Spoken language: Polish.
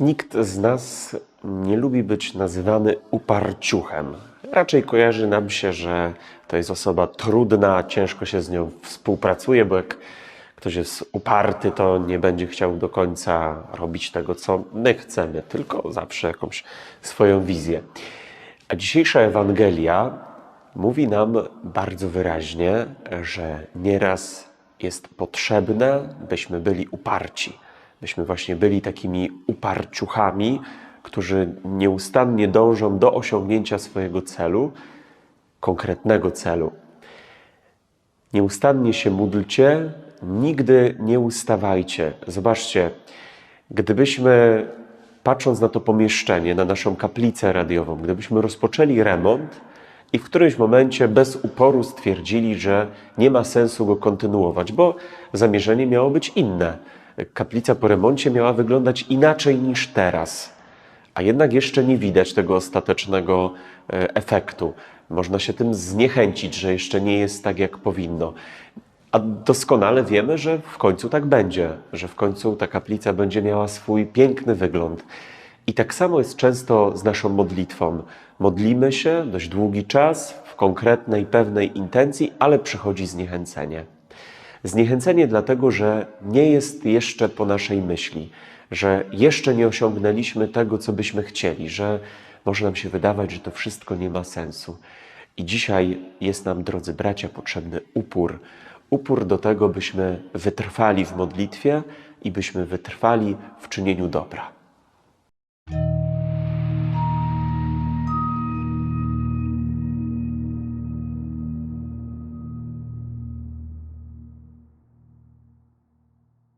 Nikt z nas nie lubi być nazywany uparciuchem. Raczej kojarzy nam się, że to jest osoba trudna, ciężko się z nią współpracuje, bo jak ktoś jest uparty, to nie będzie chciał do końca robić tego, co my chcemy, tylko zawsze jakąś swoją wizję. A dzisiejsza Ewangelia mówi nam bardzo wyraźnie, że nieraz jest potrzebne, byśmy byli uparci, byśmy właśnie byli takimi uparciuchami, którzy nieustannie dążą do osiągnięcia swojego celu, konkretnego celu. Nieustannie się módlcie, nigdy nie ustawajcie. Zobaczcie, gdybyśmy, patrząc na to pomieszczenie, na naszą kaplicę radiową, gdybyśmy rozpoczęli remont i w którymś momencie bez uporu stwierdzili, że nie ma sensu go kontynuować, bo zamierzenie miało być inne. Kaplica po remoncie miała wyglądać inaczej niż teraz a jednak jeszcze nie widać tego ostatecznego e, efektu. Można się tym zniechęcić, że jeszcze nie jest tak, jak powinno. A doskonale wiemy, że w końcu tak będzie, że w końcu ta kaplica będzie miała swój piękny wygląd. I tak samo jest często z naszą modlitwą. Modlimy się dość długi czas w konkretnej, pewnej intencji, ale przychodzi zniechęcenie. Zniechęcenie dlatego, że nie jest jeszcze po naszej myśli, że jeszcze nie osiągnęliśmy tego, co byśmy chcieli, że może nam się wydawać, że to wszystko nie ma sensu. I dzisiaj jest nam, drodzy bracia, potrzebny upór. Upór do tego, byśmy wytrwali w modlitwie i byśmy wytrwali w czynieniu dobra.